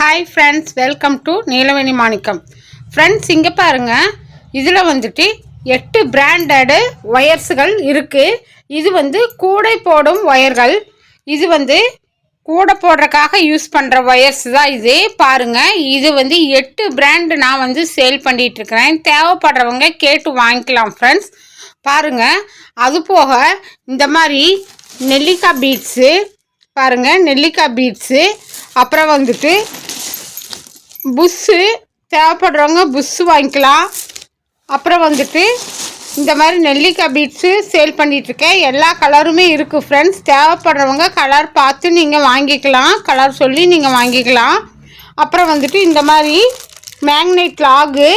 Hi friends welcome to Neelaveni Manickam friends இங்கே பாருங்கள் இதில் வந்துட்டு எட்டு பிராண்டடு ஒயர்ஸுகள் இருக்குது இது வந்து கூடை போடும் ஒயர்கள் இது வந்து கூடை போடுறக்காக யூஸ் பண்ணுற ஒயர்ஸ் தான் இது. பாருங்கள் இது வந்து எட்டு பிராண்டு நான் வந்து சேல் பண்ணிகிட்ருக்கிறேன் தேவைப்படுறவங்க கேட்டு வாங்கிக்கலாம் ஃப்ரெண்ட்ஸ் பாருங்கள் அது போக இந்த மாதிரி நெல்லிக்காய் பீட்ஸு பாருங்கள் நெல்லிக்காய் பீட்ஸு அப்புறம் வந்துட்டு புஷ்ஷு தேவைப்படுறவங்க புஷ்ஷு வாங்கிக்கலாம். அப்புறம் வந்துட்டு இந்த மாதிரி நெல்லிக்காய் பீட்ஸு சேல் பண்ணிகிட்ருக்கேன் எல்லா கலருமே இருக்குது ஃப்ரெண்ட்ஸ் தேவைப்படுறவங்க கலர் பார்த்து நீங்கள் வாங்கிக்கலாம். கலர் சொல்லி நீங்கள் வாங்கிக்கலாம். அப்புறம் வந்துட்டு இந்த மாதிரி மேக்னைட் லாகு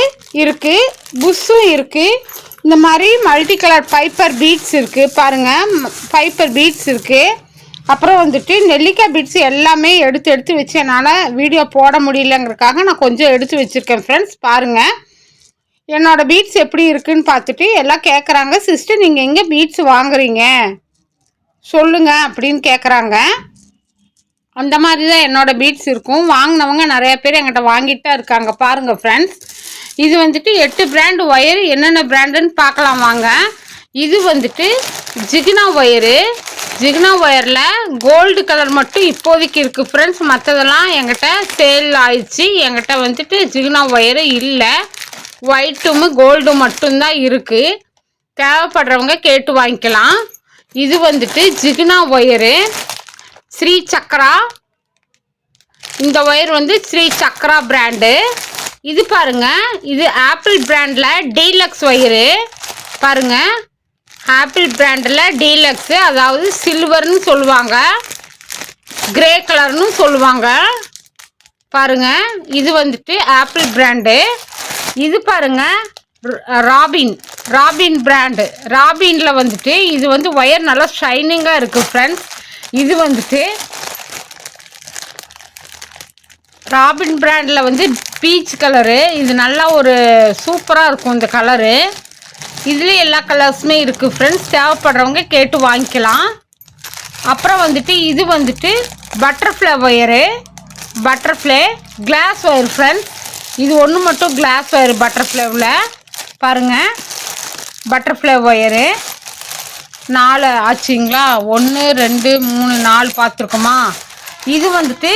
இருக்குது புஷ்ஷும் இருக்குது இந்த மாதிரி மல்டி கலர் பைப்பர் பீட்ஸ் இருக்குது பாருங்கள் பைப்பர் பீட்ஸ் இருக்குது அப்புறம் வந்துட்டு நெல்லிக்காய் பீட்ஸ் எல்லாமே எடுத்து எடுத்து வச்சு என்னால் வீடியோ போட முடியலங்கிறதுக்காக நான் கொஞ்சம் எடுத்து வச்சுருக்கேன் ஃப்ரெண்ட்ஸ் பாருங்கள் என்னோடய பீட்ஸ் எப்படி இருக்குன்னு பார்த்துட்டு எல்லாம் கேட்குறாங்க சிஸ்டர் நீங்கள் எங்கே பீட்ஸ் வாங்குறீங்க? சொல்லுங்கள் அப்படின்னு கேட்குறாங்க அந்த மாதிரி தான் என்னோடய பீட்ஸ் இருக்கும். வாங்கினவங்க நிறையா பேர் என்கிட்ட வாங்கிட்டு தான் இருக்காங்க. பாருங்கள் ஃப்ரெண்ட்ஸ் இது வந்துட்டு எட்டு பிராண்டு ஒயர் என்னென்ன பிராண்டுன்னு பார்க்கலாம் வாங்க. இது வந்துட்டு ஜிகினா ஒயரு. ஜிகினா ஒயரில் கோல்டு கலர் மட்டும் இப்போதைக்கு இருக்குது ஃப்ரெண்ட்ஸ் மற்றதெல்லாம் எங்கிட்ட சேல் ஆயிடுச்சு. எங்கிட்ட வந்துட்டு ஜிகினா ஒயரு இல்லை. ஒயிட்டும் கோல்டும் மட்டும்தான் இருக்குது தேவைப்படுறவங்க கேட்டு வாங்கிக்கலாம். இது வந்துட்டு ஜிகினா ஒயரு. ஸ்ரீ சக்ரா இந்த ஒயர் வந்து ஸ்ரீ சக்ரா பிராண்டு இது பாருங்க. இது ஆப்பிள் பிராண்டில் டீலக்ஸ் ஒயரு. பாருங்க. ஆப்பிள் பிராண்டில் டீலக்ஸு அதாவது சில்வர்னு சொல்லுவாங்க. கிரே கலர்னு சொல்லுவாங்க. பாருங்கள் இது வந்துட்டு ஆப்பிள் பிராண்டு. இது பாருங்க ராபின் ராபின் பிராண்டு. ராபினில் வந்துட்டு இது வந்து ஒயர் நல்லா ஷைனிங்காக இருக்குது ஃப்ரெண்ட்ஸ் இது வந்துட்டு ராபின் பிராண்டில் வந்து பீச் கலரு. இது நல்லா ஒரு சூப்பராக இருக்கும் இந்த கலரு. இதுலேயும் எல்லா கலர்ஸுமே இருக்குது ஃப்ரெண்ட்ஸ் தேவைப்படுறவங்க கேட்டு வாங்கிக்கலாம். அப்புறம் வந்துட்டு இது வந்துட்டு butterfly wire butterfly glass wire friends இது ஒன்று மட்டும் கிளாஸ் ஒயர் பட்டர்ஃப்ளைவில் பாருங்கள் பட்டர்ஃப்ளை ஒயரு நாலு ஆச்சுங்களா ஒன்று ரெண்டு மூணு நாலு பார்த்துருக்கோமா? இது வந்துட்டு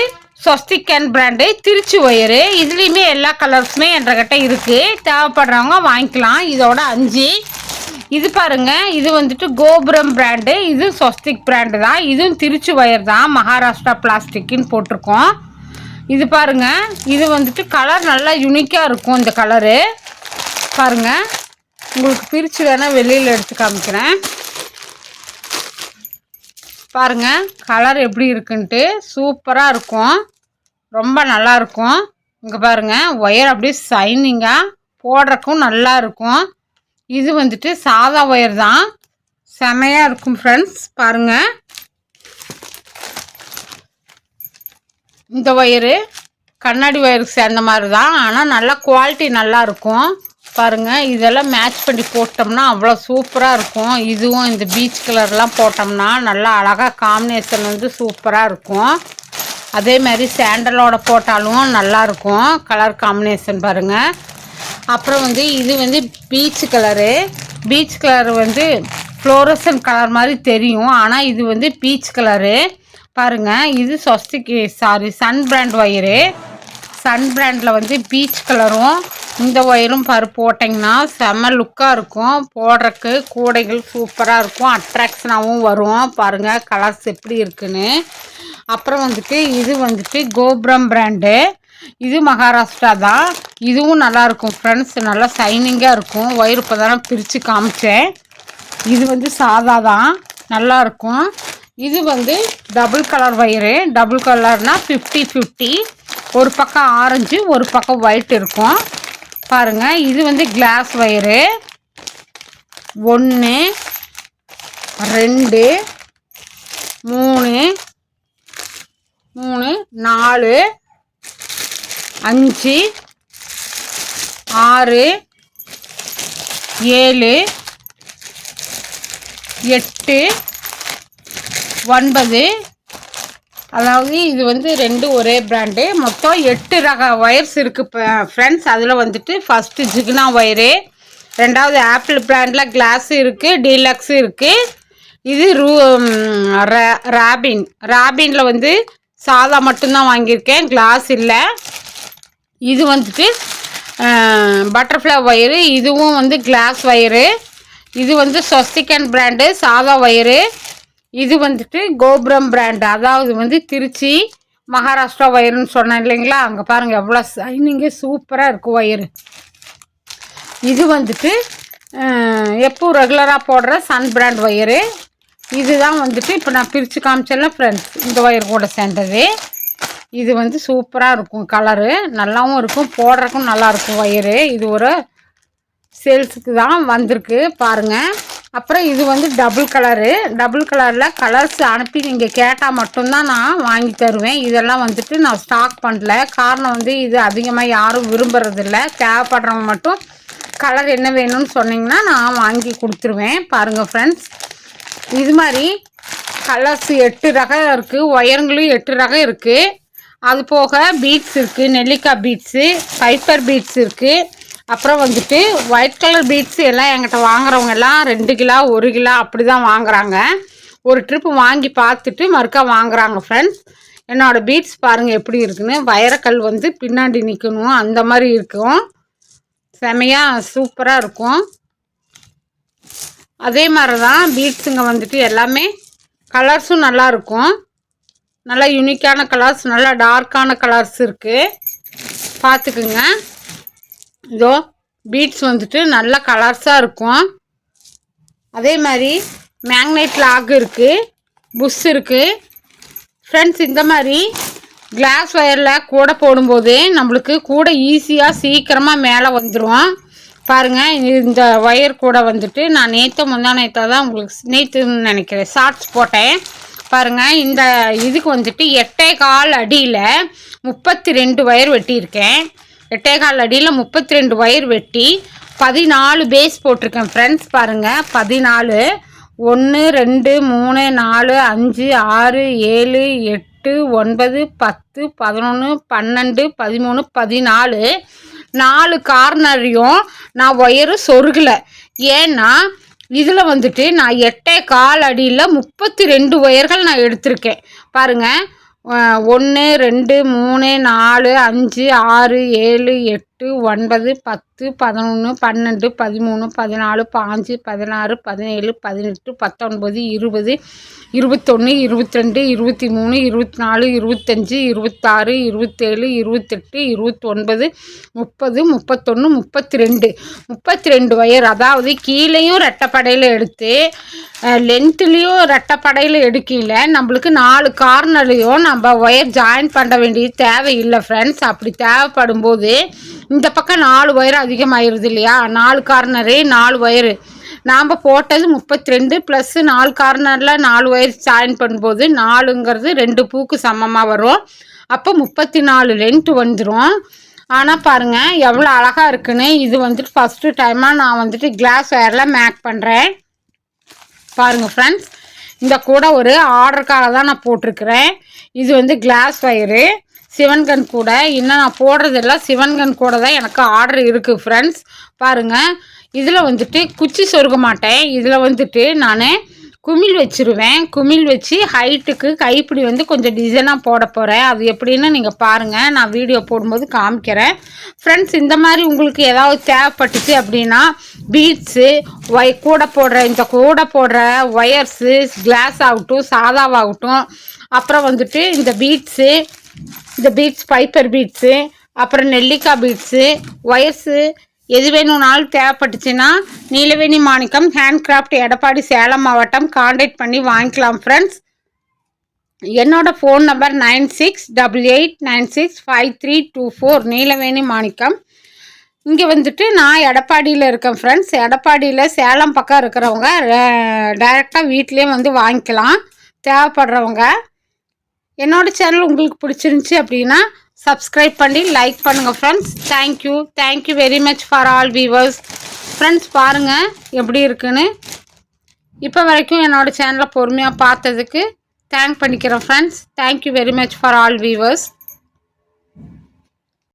சொஸ்திகன் பிராண்டு திருச்சி ஒயரு. இதுலேயுமே எல்லா கலர்ஸுமே என்கிட்ட இருக்குது தேவைப்படுறவங்க வாங்கிக்கலாம். இதோட அஞ்சு. இது பாருங்க. இது வந்துட்டு கோபுரம் பிராண்டு இது சொஸ்திக் பிராண்டு தான். இதுவும் திருச்சி ஒயர் தான். மகாராஷ்டிரா பிளாஸ்டிக்னு போட்டிருக்கோம். இது பாருங்க. இது வந்துட்டு கலர் நல்லா யுனிக்காக இருக்கும் இந்த கலரு பாருங்க. உங்களுக்கு பிரித்து வேணால் வெளியில் எடுத்து காமிக்கிறேன். பாருங்க. கலர் எப்படி இருக்குன்ட்டு. சூப்பராக இருக்கும். ரொம்ப நல்லாயிருக்கும் இங்கே பாருங்க ஒயர் அப்படியே ஷைனிங்காக போடுறக்கும் நல்லா இருக்கும் இது வந்துட்டு சாதா ஒயர் தான். செமையாக இருக்கும் ஃப்ரெண்ட்ஸ் பாருங்கள் இந்த ஒயரு கண்ணாடி ஒயருக்கு சேர்ந்த மாதிரி தான். ஆனால் நல்லா குவாலிட்டி நல்லா இருக்கும் இதெல்லாம் மேட்ச் பண்ணி போட்டோம்னா அவ்வளோ சூப்பராக இருக்கும். இதுவும் இந்த பீச் கலர்லாம் போட்டோம்னா நல்லா அழகாக காம்பினேஷன் வந்து சூப்பராக இருக்கும். அதே மாதிரி சாண்டலோட போட்டாலும் நல்லா இருக்கும் கலர் காம்பினேஷன் பாருங்கள் அப்புறம் வந்து இது வந்து பீச் கலரு பீச் கலர் வந்து ஃப்ளோரசன் கலர் மாதிரி தெரியும். ஆனால் இது வந்து பீச் கலரு பாருங்கள் இது சொஸ்திக்கு sorry sun brand wire sun பிராண்டில் வந்து பீச் கலரும் இந்த ஒயரும் பாரு போட்டிங்கன்னா செம்ம லுக்காக இருக்கும். போடுறக்கு கூடைகள் சூப்பராக இருக்கும். அட்ராக்ஷனாகவும் வரும். பாருங்கள் கலர்ஸ் எப்படி இருக்குன்னு. அப்புறம் வந்துட்டு இது வந்துட்டு கோபுரம் பிராண்டு இது மகாராஷ்டிரா தான். இதுவும் நல்லாயிருக்கும் ஃப்ரெண்ட்ஸ் நல்லா ஷைனிங்காக இருக்கும். ஒயர் இப்போ தானே பிரித்து காமிச்சேன். இது வந்து சாதா தான். நல்லாயிருக்கும் இது வந்து டபுள் கலர் ஒயரு டபுள் கலர்னால் ஃபிஃப்டி ஃபிஃப்டி ஒரு பக்கம் ஆரஞ்சு ஒரு பக்கம் ஒயிட் இருக்கும். பாருங்கள் இது வந்து கிளாஸ் ஒயரு ஒன்று ரெண்டு மூணு நாலு அஞ்சு ஆறு ஏழு எட்டு ஒன்பது. அதாவது இது வந்து ரெண்டு ஒரே பிராண்டு மொத்தம் எட்டு ரக ஒயர்ஸ் இருக்குது ஃப்ரெண்ட்ஸ் அதில் வந்துட்டு ஃபஸ்ட்டு ஜிக்னா ஒயரு ரெண்டாவது ஆப்பிள் பிராண்டில் கிளாஸ் இருக்குது டீலக்ஸ் இருக்குது இது ரூ ரா- ராபின் ராபினில் வந்து சாதா மட்டும்தான் வாங்கியிருக்கேன் கிளாஸ் இல்லை. இது வந்துட்டு பட்டர்ஃப்ளை ஒயரு இதுவும் வந்து கிளாஸ் ஒயரு இது வந்து சொஸ்திகன் பிராண்டு சாதா ஒயரு இது வந்துட்டு கோபுரம் பிராண்டு அதாவது வந்து திருச்சி மகாராஷ்டிரா ஒயருன்னு சொன்னேன் இல்லைங்களா? அங்கே பாருங்கள் எவ்வளோ சைனிங்கே சூப்பராக இருக்கும் ஒயரு இது வந்துட்டு எப்போ ரெகுலராக போடுற சன் பிராண்ட் ஒயரு இதுதான் வந்துட்டு இப்போ நான் பிரித்து காமிச்சேன்ல ஃப்ரெண்ட்ஸ் இந்த ஒயர் கூட சேர்ந்தது. இது வந்து சூப்பராக இருக்கும் கலரு நல்லாவும் இருக்கும் போடுறதுக்கும் நல்லாயிருக்கும் ஒயரு இது ஒரு சேல்ஸுக்கு தான் வந்திருக்கு பாருங்கள் அப்புறம் இது வந்து டபுள் கலரு டபுள் கலரில் கலர்ஸ் அனுப்பி நீங்கள் கேட்டால் மட்டும்தான் நான் வாங்கி தருவேன். இதெல்லாம் வந்துட்டு நான் ஸ்டாக் பண்ணல. காரணம் வந்து இது அதிகமாக யாரும் விரும்புறதில்ல. தேவைப்படுறவங்க மட்டும் கலர் என்ன வேணும்னு சொன்னிங்கன்னா நான் வாங்கி கொடுத்துருவேன் பாருங்கள் ஃப்ரெண்ட்ஸ் இது மாதிரி கலர்ஸ் எட்டு ரகம் இருக்குது ஒயருங்களும் எட்டு ரகம் இருக்குது அது போக பீட்ஸ் இருக்குது நெல்லிக்காய் பீட்ஸு பைப்பர் பீட்ஸ் இருக்குது அப்புறம் வந்துட்டு ஒயிட் கலர் பீட்ஸ் எல்லாம் என்கிட்ட வாங்குறவங்க எல்லாம் ரெண்டு கிலோ ஒரு கிலோ அப்படி தான் வாங்குறாங்க. ஒரு ட்ரிப்பு வாங்கி பார்த்துட்டு மறுக்கா வாங்குறாங்க ஃப்ரெண்ட்ஸ் என்னோடய பீட்ஸ் பாருங்கள் எப்படி இருக்குன்னு. வைரக்கல் வந்து பின்னாடி நிற்கணும் அந்த மாதிரி இருக்கும். செமையாக சூப்பராக இருக்கும். அதே மாதிரி தான் பீட்ஸுங்க வந்துட்டு எல்லாமே கலர்ஸும் நல்லா இருக்கும். நல்லா யூனிக்கான கலர்ஸ் நல்லா டார்க்கான கலர்ஸ் இருக்குது பார்த்துக்குங்க இதோ பீட்ஸ் வந்துட்டு நல்ல கலர்ஸாக இருக்கும். அதே மாதிரி மேக்னெட் லாக் இருக்குது புஷ் இருக்குது ஃப்ரெண்ட்ஸ் இந்த மாதிரி கிளாஸ் ஒயரில் கூட போடும்போது நம்மளுக்கு கூட ஈஸியாக சீக்கிரமாக மேலே வந்துடும் பாருங்கள் இந்த ஒயர் கூட வந்துட்டு நான் நேற்று முந்தா நேற்று தான் உங்களுக்கு நேற்றுன்னு நினைக்கிறேன் ஷார்ட்ஸ் போட்டேன். பாருங்கள் இந்த இதுக்கு வந்துட்டு எட்டே கால் அடியில் முப்பத்தி ரெண்டு ஒயர் வெட்டியிருக்கேன். எட்டே கால் அடியில் முப்பத்தி ரெண்டு ஒயர் வெட்டி பதினாலு பேஸ் போட்டிருக்கேன் ஃப்ரெண்ட்ஸ் பாருங்கள் பதினாலு. ஒன்று ரெண்டு மூணு நாலு அஞ்சு ஆறு ஏழு எட்டு ஒன்பது பத்து பதினொன்று பன்னெண்டு பதிமூணு பதினாலு. நாலு கார்னரையும் நான் ஒயரு சொருகலை. ஏன்னா இதில் வந்துட்டு நான் எட்டே கால் அடியில் முப்பத்தி ரெண்டு ஒயர்கள் நான் எடுத்திருக்கேன். பாருங்கள் ஒன்று ரெண்டு மூணு நாலு அஞ்சு ஆறு ஏழு எட்டு எட்டு ஒன்பது பத்து பதினொன்று பன்னெண்டு பதிமூணு பதினாலு பாஞ்சு பதினாறு பதினேழு பதினெட்டு பத்தொன்பது இருபது இருபத்தொன்று இருபத்ரெண்டு இருபத்தி மூணு இருபத்தி நாலு இருபத்தஞ்சி இருபத்தாறு இருபத்தேழு இருபத்தெட்டு இருபத்தொன்பது முப்பது முப்பத்தொன்று முப்பத்தி ரெண்டு முப்பத்தி ரெண்டு ஒயர் அதாவது கீழேயும் ரெட்டப்படையில் எடுத்து லென்த்துலேயும் ரெட்டப்படையில் எடுக்கல. நம்மளுக்கு நாலு கார்னர்லேயும் நம்ம ஒயர் ஜாயின் பண்ண வேண்டிய தேவையில்லை ஃப்ரெண்ட்ஸ் அப்படி தேவைப்படும் போது இந்த பக்கம் நாலு ஒயர் அதிகமாயிருது இல்லையா நாலு கார்னரு நாலு ஒயரு நாம் போட்டது முப்பத்தி ரெண்டு ப்ளஸ்ஸு நாலு கார்னரில் நாலு ஒயர் ஜாயின் பண்ணும்போது நாலுங்கிறது ரெண்டு பூக்கு சமமாக வரும். அப்போ முப்பத்தி நாலு லென்த்து வந்துடும் ஆனால் பாருங்கள் எவ்வளோ அழகாக இருக்குன்னு. இது வந்துட்டு ஃபஸ்ட்டு டைமாக நான் வந்துட்டு கிளாஸ் ஒயரில் மேக் பண்ணுறேன் பாருங்கள் ஃப்ரெண்ட்ஸ் இந்த கூட ஒரு ஆர்டருக்காக தான் நான் போட்டிருக்கிறேன். இது வந்து கிளாஸ் ஒயரு சிவன்கன் கூட. இன்னும் நான் போடுறதெல்லாம் சிவன்கன் கூட தான் எனக்கு ஆர்டர் இருக்குது ஃப்ரெண்ட்ஸ் பாருங்கள் இதில் வந்துட்டு குச்சி சொருக மாட்டேன். இதில் வந்துட்டு நான் குமிழ் வச்சிருவேன். குமிழ் வச்சு ஹைட்டுக்கு கைப்பிடி வந்து கொஞ்சம் டிசைனாக போட போகிறேன் அது எப்படின்னு நீங்கள் பாருங்கள் நான் வீடியோ போடும்போது காமிக்கிறேன். ஃப்ரெண்ட்ஸ் இந்த மாதிரி உங்களுக்கு ஏதாவது தேவைப்பட்டுச்சு அப்படின்னா பீட்ஸு ஒய் கூட போடுற இந்த கூட போடுற ஒயர்ஸு கிளாஸ் ஆகட்டும் சாதாவாகட்டும். அப்புறம் வந்துட்டு இந்த பீட்ஸு இந்த பீட்ஸ் பைப்பர் பீட்ஸு அப்புறம் நெல்லிக்காய் பீட்ஸு ஒயர்ஸு எது வேணும்னாலும் தேவைப்பட்டுச்சுன்னா நீலவேணி மாணிக்கம் ஹேண்ட்கிராஃப்ட் எடப்பாடி சேலம் மாவட்டம் காண்டாக்ட் பண்ணி வாங்கிக்கலாம் ஃப்ரெண்ட்ஸ் என்னோட phone number nine six double eight nine six five three two four Neelaveni Manickam. இங்கே வந்துட்டு நான் எடப்பாடியில் இருக்கேன் ஃப்ரெண்ட்ஸ் எடப்பாடியில் சேலம் பக்கம் இருக்கிறவங்க டைரெக்டாக வீட்லேயே வந்து வாங்கிக்கலாம். தேவைப்படுறவங்க. என்னோட சேனல் உங்களுக்கு பிடிச்சிருந்துச்சி அப்படின்னா சப்ஸ்கிரைப் பண்ணி லைக் பண்ணுங்கள் friends thank you thank you very much for all viewers friends பாருங்கள் எப்படி இருக்குன்னு. இப்போ வரைக்கும் என்னோடய சேனலை பொறுமையாக பார்த்ததுக்கு தேங்க் பண்ணிக்கிறேன் friends thank you very much for all viewers